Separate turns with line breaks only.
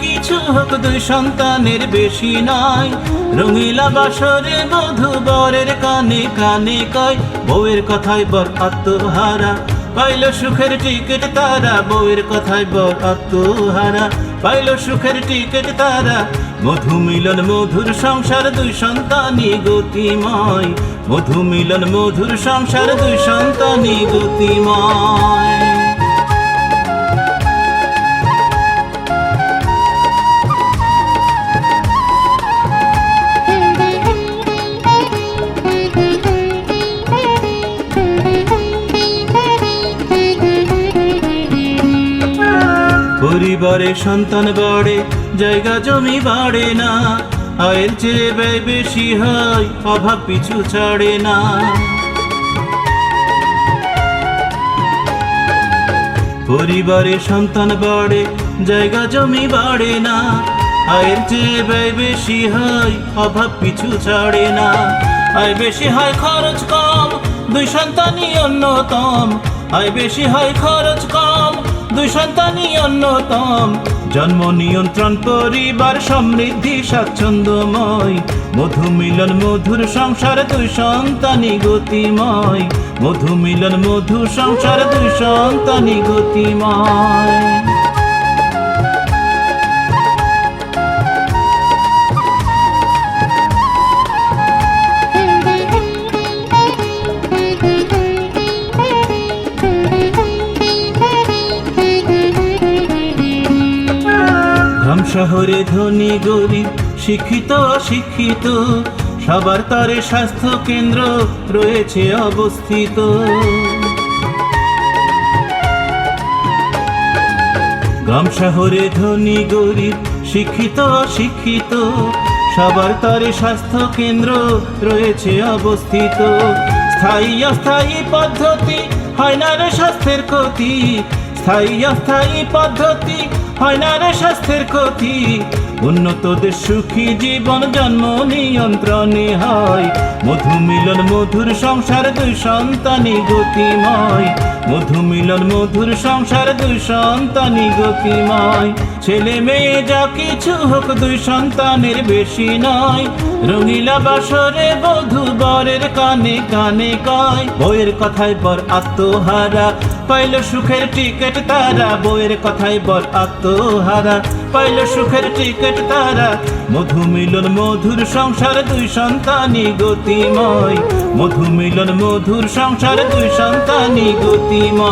কিছু হোক, দুই সন্তানের বেশি নয়। রঙিলা বাসরে বধু বরের কানে কানে কয়, বউয়ের কথায় বর আত্মহারা। পাইল সুখের টিকিট তারা, বউয়ের কথায় বর আত্মহারা। পাইল সুখের টিকিট তারা, মধু মিলন মধুর সংসার, দুই সন্তানই গতিময়। মধু মিলন মধুর সংসার, দুই সন্তানই গতিময়। পরিবারে সন্তান বাড়ে জায়গা জমি বাড়ে না। আয়ের চেয়ে ব্যয় বেশি হয়, অভাব পিছু ছাড়ে না। পরিবারে সন্তান বাড়ে জায়গা জমি বাড়ে না। আয়ের চেয়ে ব্যয় বেশি হয়, অভাব পিছু ছাড়ে না। আয় বেশি হয় খরচ কম, দুই সন্তানই অন্যতম। আয় বেশি হয় খরচ কম দুই সন্তানই অন্যতম। জন্ম নিয়ন্ত্রণ পরিবার সমৃদ্ধি, স্বাচ্ছন্দ্যময়। মধু মিলন মধুর সংসার, দুই সন্তানই গতিময়। মধু মিলন মধু সংসার, দুই সন্তানই গতিময়। শহরে ধনী, গরিব, শিক্ষিত, অশিক্ষিত, সবার তরে স্বাস্থ্য কেন্দ্র রয়েছে অবস্থিত। গ্রাম শহরে ধনী, গরিব, শিক্ষিত, অশিক্ষিত, সবার তরে স্বাস্থ্য কেন্দ্র রয়েছে অবস্থিত। স্থায়ী অস্থায়ী পদ্ধতি, হয় না রে স্বাস্থ্যের ক্ষতি, স্থায়ী অস্থায়ী পদ্ধতি হয় না রে স্বাস্থ্যের ক্ষতি। উন্নতদের সুখী জীবন, জন্ম নিয়ন্ত্রণে হয়। মধু মিলন মধুর সংসার, দুই সন্তানই গতিময়। মধু মিলন মধুর সংসার, দুই সন্তানই গতিময়। ছেলে মেয়ে যা কিছু হোক, দুই সন্তানের বেশি নয়। রঙিলা বাসরে বধু বরের কানে কানে কয়। বইয়ের কথায় বর আত্মহারা, পাইল সুখের টিকিট তারা। বইয়ের কথায় বর আত্মহারা পাইল সুখের টিকেট তারা। মধু মিলন মধুর সংসার, দুই সন্তানি গতিময়। মধু মিলন মধুর সংসার, দুই সন্তানি গতিময়।